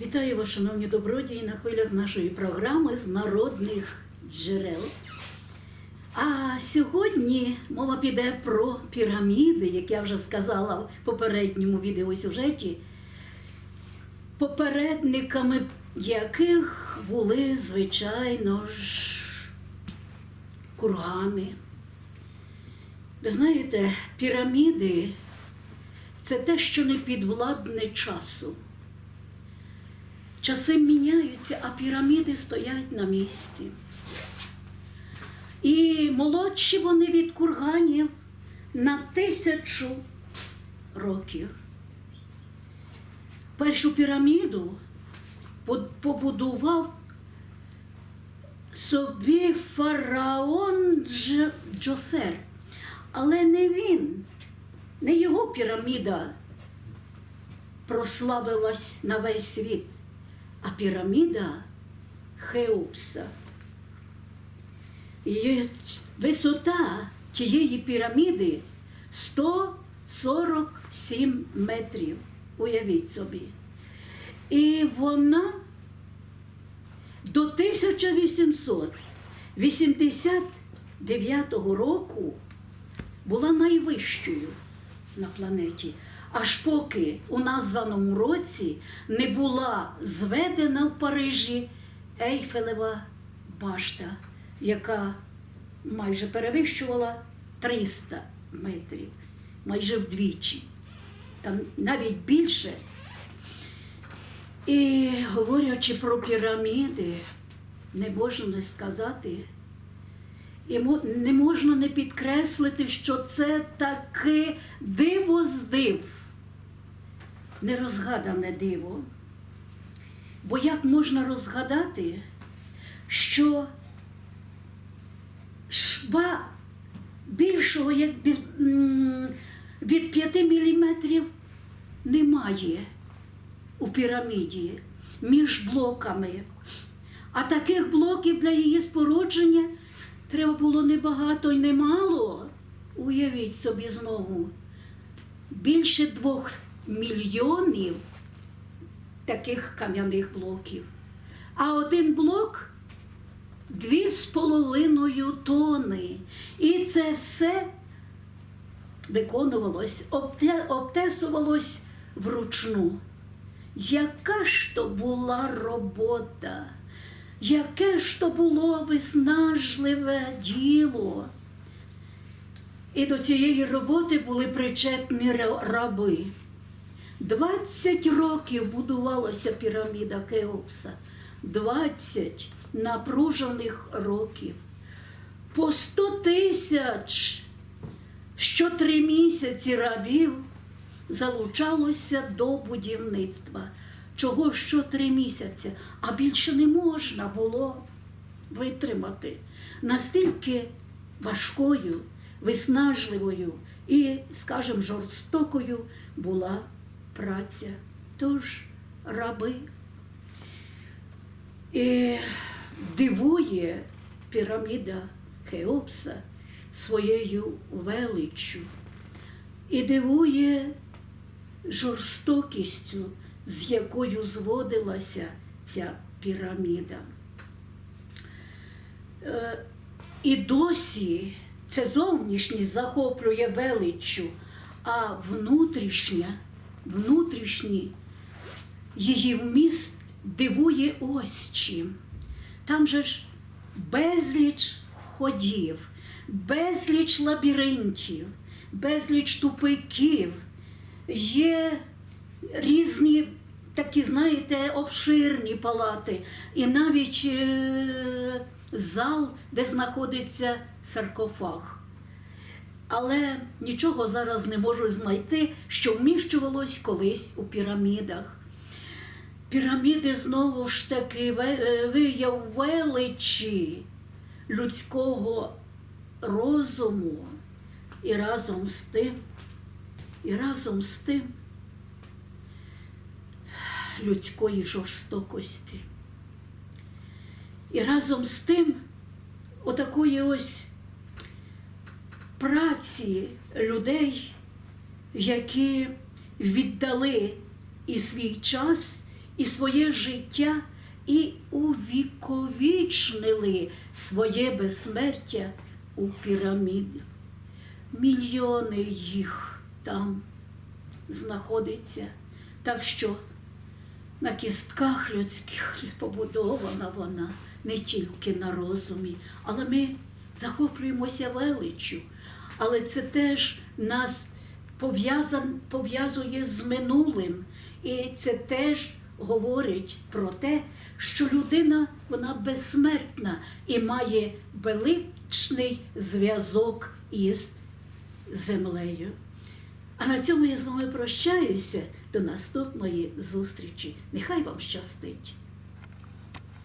Вітаю вас, шановні добродії, на хвилях нашої програми з народних джерел. А сьогодні мова піде про піраміди, як я вже сказала в попередньому відеосюжеті, попередниками яких були, звичайно ж, кургани. Ви знаєте, піраміди це те, що не підвладне часу. Часи міняються, а піраміди стоять на місці. І молодші вони від курганів на тисячу років. Першу піраміду побудував собі фараон Джосер. Але не він, не його піраміда прославилась на весь світ, а піраміда Хеопса. Її висота тієї піраміди 147 метрів. Уявіть собі. І вона до 1889 року була найвищою на планеті. Аж поки у названому році не була зведена в Парижі Ейфелева башта, яка майже перевищувала 300 метрів, майже вдвічі, там навіть більше. І говорячи про піраміди, не можна не сказати, і не можна не підкреслити, що це таке диво з див, нерозгадане диво. Бо як можна розгадати, що шва більшого як від 5 міліметрів немає у піраміді між блоками. А таких блоків для її спорудження треба було небагато й немало. Уявіть собі знову. Більше двох мільйонів таких кам'яних блоків. А один блок дві з половиною тони. І це все виконувалось, обтесувалось вручну. Яка ж то була робота, яке ж то було виснажливе діло. І до цієї роботи були причетні раби. 20 років будувалася піраміда Хеопса. 20 напружених років. По 100 тисяч що три місяці рабів залучалося до будівництва. Чого що три місяці, а більше не можна було витримати. Настільки важкою, виснажливою і, скажімо, жорстокою була праця. Тож раби. І дивує піраміда Хеопса своєю величчю і дивує жорстокістю, з якою зводилася ця піраміда. Е, І досі це зовнішність захоплює величчю, а внутрішня, внутрішній її вміст дивує ось чим. Там же ж безліч ходів, безліч лабіринтів, безліч тупиків, є різні такі, знаєте, обширні палати, і навіть е- зал, де знаходиться саркофаг. Але нічого зараз не можу знайти, що вміщувалось колись у пірамідах. Піраміди знову ж таки е, вияв величі людського розуму і разом з тим, і разом з тим людської жорстокості. І разом з тим отакої ось праці людей, які віддали і свій час, і своє життя і увіковічнили своє безсмертя у піраміди. Мільйони їх там знаходиться. Так що на кістках людських побудована вона не тільки на розумі, але ми захоплюємося величчю. Але це теж нас пов'язує з минулим. І це теж говорить про те, що людина вона безсмертна і має величний зв'язок із землею. А на цьому я з вами прощаюся до наступної зустрічі. Нехай вам щастить!